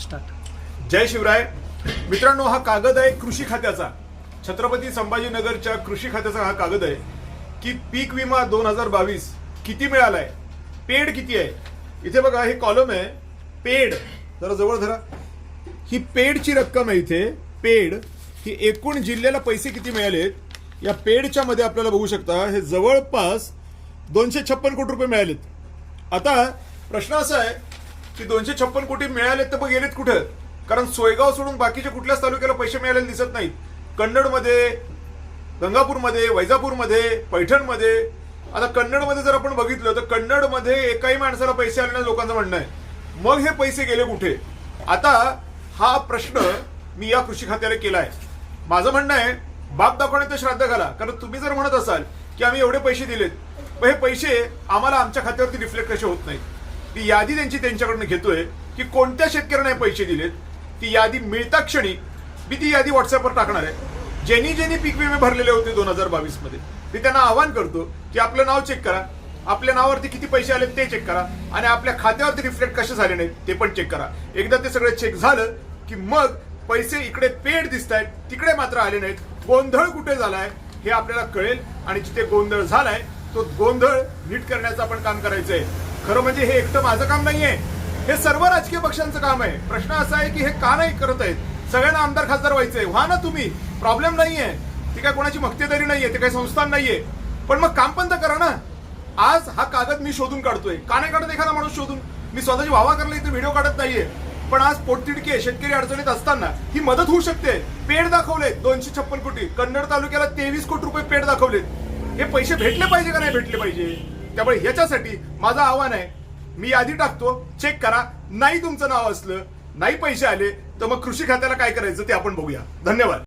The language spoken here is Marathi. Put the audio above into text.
स्टार्ट. जय शिवराय. मित्रांनो हा कागद आहे कृषी खात्याचा. छत्रपती संभाजीनगरच्या कृषी खात्याचा हा कागद आहे की पीक विमा दोन हजार बावीस किती मिळालाय? पेड किती आहे? इथे बघा हे कॉलम आहे. पेड जरा जवळ धरा. ही पेडची रक्कम आहे इथे. पेड ही एकूण जिल्ह्याला पैसे किती मिळालेत? या पेडच्या मध्ये आपल्याला बघू शकता हे जवळपास दोनशे छप्पन कोटी रुपये मिळालेत. आता प्रश्न असा आहे की दोनशे छप्पन कोटी मिळालेत तर मग गेलेत कुठं? कारण सोयगाव सोडून बाकीच्या कुठल्याच तालुक्याला पैसे मिळालेले दिसत नाहीत. कन्नडमध्ये गंगापूरमध्ये वैजापूरमध्ये पैठणमध्ये आता कन्नडमध्ये जर आपण बघितलं तर कन्नडमध्ये एकाही माणसाला पैसे आले नाही लोकांचं म्हणणं आहे. मग हे पैसे गेले कुठे? आता हा प्रश्न मी या कृषी खात्याला केलाय. माझं म्हणणं आहे बाप दाखवण्यात श्राद्ध घाला. कारण तुम्ही जर म्हणत असाल की आम्ही एवढे पैसे दिलेत हे पैसे आम्हाला आमच्या खात्यावरती रिफ्लेक्ट कसे होत नाहीत? ती यादी त्यांची त्यांच्याकडनं घेतोय की कोणत्या शेतकऱ्यांना पैसे दिलेत ती यादी मिळता क्षणी मी ती यादी व्हॉट्सअपवर टाकणार आहे. ज्यांनी ज्यांनी पीक विमे भरलेले होते दोन हजार बावीसमध्ये. मी त्यांना आवाहन करतो की आपलं नाव चेक करा. आपल्या नावावरती किती पैसे आले ते चेक करा. आणि आपल्या खात्यावरती रिफ्लेक्ट कसे झाले नाहीत ते पण चेक करा. एकदा ते सगळं चेक झालं की मग पैसे इकडे पेड दिसत आहेत तिकडे मात्र आले नाहीत. गोंधळ कुठे झालाय हे आपल्याला कळेल. आणि जिथे गोंधळ झालाय तो गोंधळ नीट करण्याचं आपण काम करायचंय. खरं म्हणजे हे एकटं माझं काम नाहीये. हे सर्व राजकीय पक्षांचं काम आहे. प्रश्न असा आहे की हे का नाही करत आहेत? सगळ्यांना आमदार खासदार व्हायचंय. व्हा ना तुम्ही. प्रॉब्लेम नाहीये. ती काय कोणाची मक्तेदारी नाहीये. ते काही संस्थान नाहीये. पण मग काम पण तर करा ना. आज हा कागद मी शोधून काढतोय. का नाही काढत एखादा माणूस शोधून? मी स्वतःची वावा करला इथे व्हिडिओ काढत नाहीये. पण आज पोटतिडके शेतकरी अडचणीत असताना ही मदत होऊ शकते. पेड दाखवले दोनशे छप्पन कोटी. कन्नड तालुक्याला तेवीस कोटी रुपये पेड दाखवलेत. हे पैसे भेटले पाहिजे का नाही भेटले पाहिजे? त्यामुळे ह्याच्यासाठी माझं आव्हान आहे मी यादी टाकतो चेक करा. नाही तुमचं नाव असलं नाही पैसे आले तर मग कृषी खात्याला काय करायचं ते आपण बघूया. धन्यवाद.